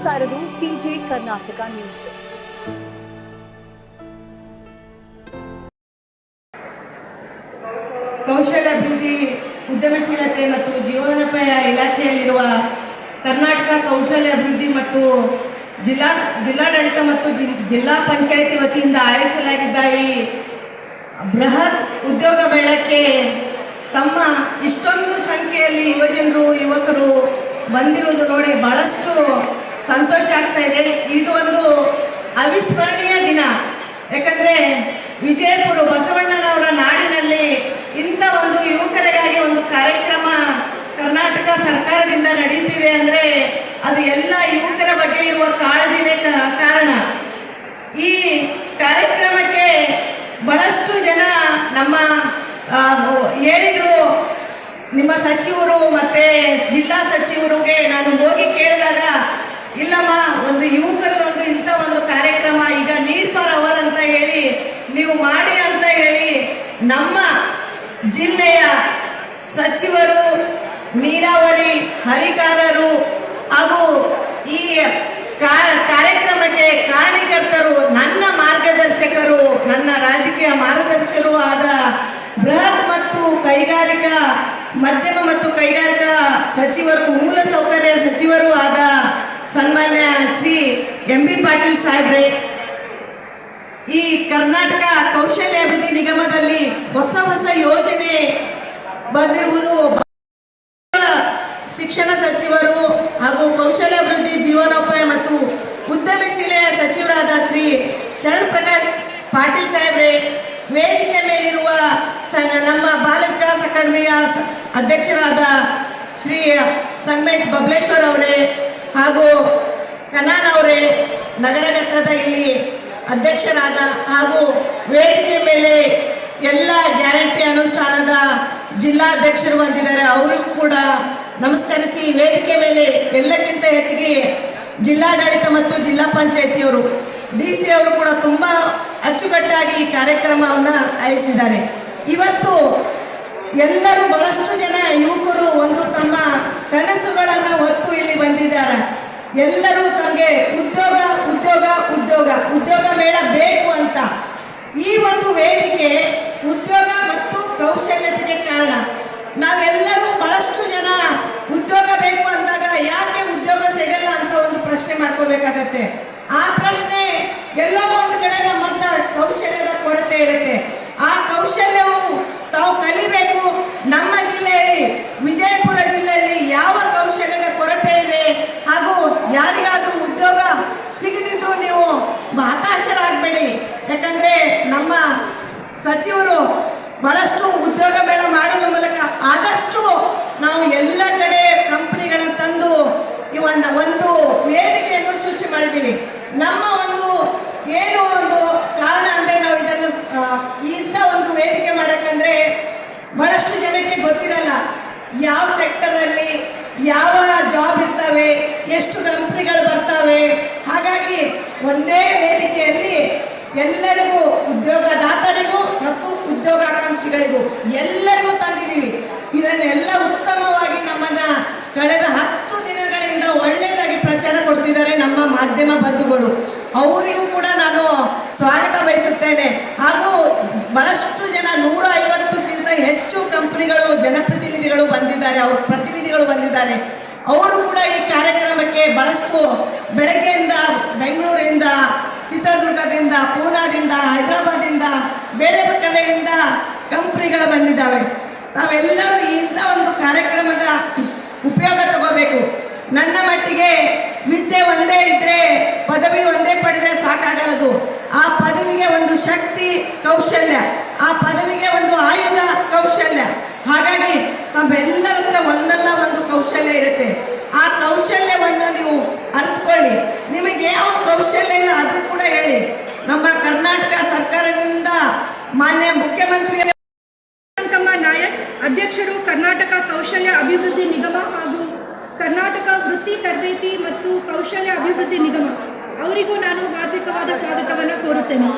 ನೋಡ್ತಾ ಇರೋದು ಕೌಶಲ್ಯಾಭಿವೃದ್ಧಿ ಉದ್ಯಮಶೀಲತೆ ಮತ್ತು ಜೀವನೋಪಾಯ ಇಲಾಖೆಯಲ್ಲಿರುವ ಕರ್ನಾಟಕ ಕೌಶಲ್ಯಾಭಿವೃದ್ಧಿ ಮತ್ತು ಜಿಲ್ಲಾ, ಜಿಲ್ಲಾಡಳಿತ ಮತ್ತು ಜಿಲ್ಲಾ ಪಂಚಾಯಿತಿ ವತಿಯಿಂದ ಆಯೋಜಿಸಲಾಗಿದ್ದ ಈ ಬೃಹತ್ ಉದ್ಯೋಗ ಮೇಳಕ್ಕೆ ತಮ್ಮ ಇಷ್ಟೊಂದು ಸಂಖ್ಯೆಯಲ್ಲಿ ಯುವಜನರು, ಯುವಕರು ಬಂದಿರುವುದು ನೋಡಿ ಬಹಳಷ್ಟು ಸಂತೋಷ ಆಗ್ತಾ ಇದೆ. ಇದು ಒಂದು ಅವಿಸ್ಮರಣೀಯ ದಿನ. ಯಾಕಂದ್ರೆ ವಿಜಯಪುರ ಬಸವಣ್ಣನವರ ನಾಡಿನಲ್ಲಿ ಇಂಥ ಒಂದು ಯುವಕರಿಗಾಗಿ ಒಂದು ಕಾರ್ಯಕ್ರಮ ಕರ್ನಾಟಕ ಸರ್ಕಾರದಿಂದ ನಡೀತಿದೆ ಅಂದ್ರೆ ಅದು ಎಲ್ಲ ಯುವಕರ ಬಗ್ಗೆ ಇರುವ ಕಾಳಜಿನೇ ಕಾರಣ. ಈ ಕಾರ್ಯಕ್ರಮಕ್ಕೆ ಬಹಳಷ್ಟು ಜನ ನಮ್ಮ ಹೇಳಿದ್ರು. ನಿಮ್ಮ ಸಚಿವರು ಮತ್ತೆ ಜಿಲ್ಲಾ ಸಚಿವರಿಗೆ ನಾನು ಹೋಗಿ ಕೇಳಿದಾಗ ಇಲ್ಲಮ್ಮ, ಒಂದು ಯುವಕರದೊಂದು ಇಂಥ ಒಂದು ಕಾರ್ಯಕ್ರಮ, ಈಗ ನೀಡ್ ಫಾರ್ ಅವರ್ ಅಂತ ಹೇಳಿ, ನೀವು ಮಾಡಿ ಅಂತ ಹೇಳಿ, ನಮ್ಮ ಜಿಲ್ಲೆಯ ಸಚಿವರು ನೀರಾವರಿ ಹರಿಕಾರರು ಹಾಗೂ ಈ ಕಾರ್ಯಕ್ರಮಕ್ಕೆ ಕಾರಣಕರ್ತರು ನನ್ನ ಮಾರ್ಗದರ್ಶಕರು, ನನ್ನ ರಾಜಕೀಯ ಮಾರ್ಗದರ್ಶಕರು ಆದ ಬೃಹತ್ ಮತ್ತು ಕೈಗಾರಿಕಾ, ಮಧ್ಯಮ ಮತ್ತು ಕೈಗಾರಿಕಾ ಸಚಿವರು, ಮೂಲ ಸೌಕರ್ಯ ಸಚಿವರು ಆದ ಸನ್ಮಾನ್ಯ ಶ್ರೀ ಎಂ ಬಿ ಪಾಟೀಲ್ ಸಾಹೇಬ್ರೆ, ಈ ಕರ್ನಾಟಕ ಕೌಶಲ್ಯಾಭಿವೃದ್ಧಿ ನಿಗಮದಲ್ಲಿ ಹೊಸ ಹೊಸ ಯೋಜನೆ ಬಂದಿರುವುದು ಶಿಕ್ಷಣ ಸಚಿವರು ಹಾಗೂ ಕೌಶಲ್ಯಾಭಿವೃದ್ಧಿ ಜೀವನೋಪಾಯ ಮತ್ತು ಉದ್ಯಮಶೀಲೆಯ ಸಚಿವರಾದ ಶ್ರೀ ಶರಣ್ ಪ್ರಕಾಶ್ ಪಾಟೀಲ್ ಸಾಹೇಬ್ರೆ, ವೇದಿಕೆ ಮೇಲಿರುವ ನಮ್ಮ ಬಾಲ ವಿಕಾಸ ಅಕಾಡೆಮಿಯ ಅಧ್ಯಕ್ಷರಾದ ಶ್ರೀ ಸಂಗಮೇಶ್ ಬಬ್ಲೇಶ್ವರ್ ಅವರೇ ಹಾಗೂ ಕನಾನ್ ಅವರೇ ನಗರ ಘಟ್ಟದ ಇಲ್ಲಿ ಅಧ್ಯಕ್ಷರಾದ ಹಾಗೂ ವೇದಿಕೆ ಮೇಲೆ ಎಲ್ಲ ಗ್ಯಾರಂಟಿ ಅನುಷ್ಠಾನದ ಜಿಲ್ಲಾಧ್ಯಕ್ಷರು ಬಂದಿದ್ದಾರೆ. ಅವರು ಕೂಡ ನಮಸ್ಕರಿಸಿ ವೇದಿಕೆ ಮೇಲೆ ಎಲ್ಲಕ್ಕಿಂತ ಹೆಚ್ಚಿಗೆ ಜಿಲ್ಲಾಡಳಿತ ಮತ್ತು ಜಿಲ್ಲಾ ಪಂಚಾಯತಿಯವರು, ಡಿ ಸಿ ಅವರು ಕೂಡ ತುಂಬ ಅಚ್ಚುಕಟ್ಟಾಗಿ ಈ ಕಾರ್ಯಕ್ರಮವನ್ನು ಆಯೋಜಿಸಿದ್ದಾರೆ. ಇವತ್ತು ಎಲ್ಲರೂ ಬಹಳಷ್ಟು ಜನ ಯುವಕರು ಒಂದು ತಮ್ಮ ಕನಸುಗಳನ್ನು ಹೊತ್ತು ಇಲ್ಲಿ ಬಂದಿದ್ದಾರೆ. ಎಲ್ಲರೂ ತಮಗೆ ಉದ್ಯೋಗ ಉದ್ಯೋಗ ಉದ್ಯೋಗ ಉದ್ಯೋಗ ಮೇಳ ಬೇಕು ಅಂತ. ಈ ಒಂದು ವೇದಿಕೆ ಉದ್ಯೋಗ ಮತ್ತು ಕೌಶಲ್ಯತೆಗೆ ಕಾರಣ ನಾವೆಲ್ಲರೂ ಬಹಳಷ್ಟು ಜನ ಉದ್ಯೋಗ ಬೇಕು ಅಂದಾಗ ಯಾಕೆ ಉದ್ಯೋಗ ಸಿಗಲ್ಲ ಅಂತ ಒಂದು ಪ್ರಶ್ನೆ ಮಾಡ್ಕೋಬೇಕಾಗತ್ತೆ ಆ ಪ್ರಶ್ನೆ ಎಲ್ಲೋ ಒಂದು ಕಡೆ ನಮ್ಮ ಹತ್ರ ಕೌಶಲ್ಯದ ಕೊರತೆ ಇರುತ್ತೆ ಆ ಕೌಶಲ್ಯವು ತಾವು ಕಲಿಬೇಕು ನಮ್ಮ ಜಿಲ್ಲೆಯಲ್ಲಿ ವಿಜಯಪುರ ಜಿಲ್ಲೆಯಲ್ಲಿ ಯಾವ ಕೌಶಲ್ಯದ ಕೊರತೆ ಇದೆ ಹಾಗೂ ಯಾರಿಗಾದ್ರೂ ಉದ್ಯೋಗ ಸಿಗದಿದ್ರು ನೀವು ಹತಾಶರಾಗಬೇಡಿ ಯಾಕಂದರೆ ನಮ್ಮ ಸಚಿವರು ಬಹಳಷ್ಟು ಉದ್ಯೋಗ ಮೇಳ ಮಾಡೋದ್ರ ಮೂಲಕ ಆದಷ್ಟು ನಾವು ಎಲ್ಲ ಕಡೆ ಕಂಪ್ನಿಗಳನ್ನು ತಂದು ಈ ಒಂದು ಒಂದು ವೇದಿಕೆಯನ್ನು ಸೃಷ್ಟಿ ಮಾಡಿದ್ದೀವಿ. ನಮ್ಮ ಒಂದು ಏನು ಒಂದು ಕಾರಣ ಅಂದರೆ ನಾವು ಇದನ್ನು ಇಂಥ ಒಂದು ವೇದಿಕೆ ಮಾಡೋಕ್ಕಂದರೆ ಬಹಳಷ್ಟು ಜನಕ್ಕೆ ಗೊತ್ತಿರಲ್ಲ ಯಾವ ಸೆಕ್ಟರಲ್ಲಿ ಯಾವ ಜಾಬ್ ಇರ್ತವೆ, ಎಷ್ಟು ಕಂಪ್ನಿಗಳು ಬರ್ತವೆ. ಹಾಗಾಗಿ ಒಂದೇ ವೇದಿಕೆಯಲ್ಲಿ ಎಲ್ಲರಿಗೂ ಉದ್ಯೋಗದಾತರಿಗೂ ಮತ್ತು ಉದ್ಯೋಗಾಕಾಂಕ್ಷಿಗಳಿಗೂ ಎಲ್ಲರಿಗೂ ತಂದಿದ್ದೀವಿ. ಇದನ್ನೆಲ್ಲ ಉತ್ತಮವಾಗಿ ನಮ್ಮನ್ನ ಕಳೆದ ಹತ್ತು ದಿನಗಳಿಂದ ಒಳ್ಳೆಯದಾಗಿ ಪ್ರಚಾರ ಕೊಡ್ತಿದ್ದಾರೆ ನಮ್ಮ ಮಾಧ್ಯಮ ಬಂಧುಗಳು. ಅವರಿಗೂ ಕೂಡ ನಾನು ಸ್ವಾಗತ ಬಯಸುತ್ತೇನೆ. ಹಾಗೂ ಬಹಳಷ್ಟು ಜನ ನೂರ ಐವತ್ತಕ್ಕಿಂತ ಹೆಚ್ಚು ಕಂಪನಿಗಳು, ಜನಪ್ರತಿನಿಧಿಗಳು ಬಂದಿದ್ದಾರೆ. ಅವ್ರ ಪ್ರತಿನಿಧಿಗಳು ಬಂದಿದ್ದಾರೆ ಅವರು ಕೂಡ ಈ ಕಾರ್ಯಕ್ರಮಕ್ಕೆ ಬಹಳಷ್ಟು ಬೆಳಗ್ಗೆಯಿಂದ ಬೆಂಗಳೂರಿಂದ, ಚಿತ್ರದುರ್ಗದಿಂದ, ಪೂನಾದಿಂದ ಹೈದರಾಬಾದಿಂದ ಬೇರೆ ಕಡೆಯಿಂದ ಕಂಪ್ನಿಗಳು ಬಂದಿದ್ದಾವೆ. ನಾವೆಲ್ಲರೂ ಇಂಥ ಒಂದು ಕಾರ್ಯಕ್ರಮದ ಉಪಯೋಗ ತಗೋಬೇಕು. ನನ್ನ ಮಟ್ಟಿಗೆ ವಿದ್ಯೆ ಒಂದೇ ಇದ್ದರೆ ಪದವಿ ಒಂದೇ ಪಡೆದರೆ ಸಾಕಾಗಲ್ಲದು. ಆ ಪದವಿಗೆ ಒಂದು ಶಕ್ತಿ, ಕೌಶಲ್ಯ. ಆ ಪದವಿಗೆ ಒಂದು ಆಯುಧ, ಕೌಶಲ್ಯ. ಅಭಿವೃದ್ಧಿ ನಿಗಮ. ಅವರಿಗೂ ನಾನು ಹಾರ್ದಿಕವಾದ ಸ್ವಾಗತವನ್ನು ಕೋರುತ್ತೇನೆ.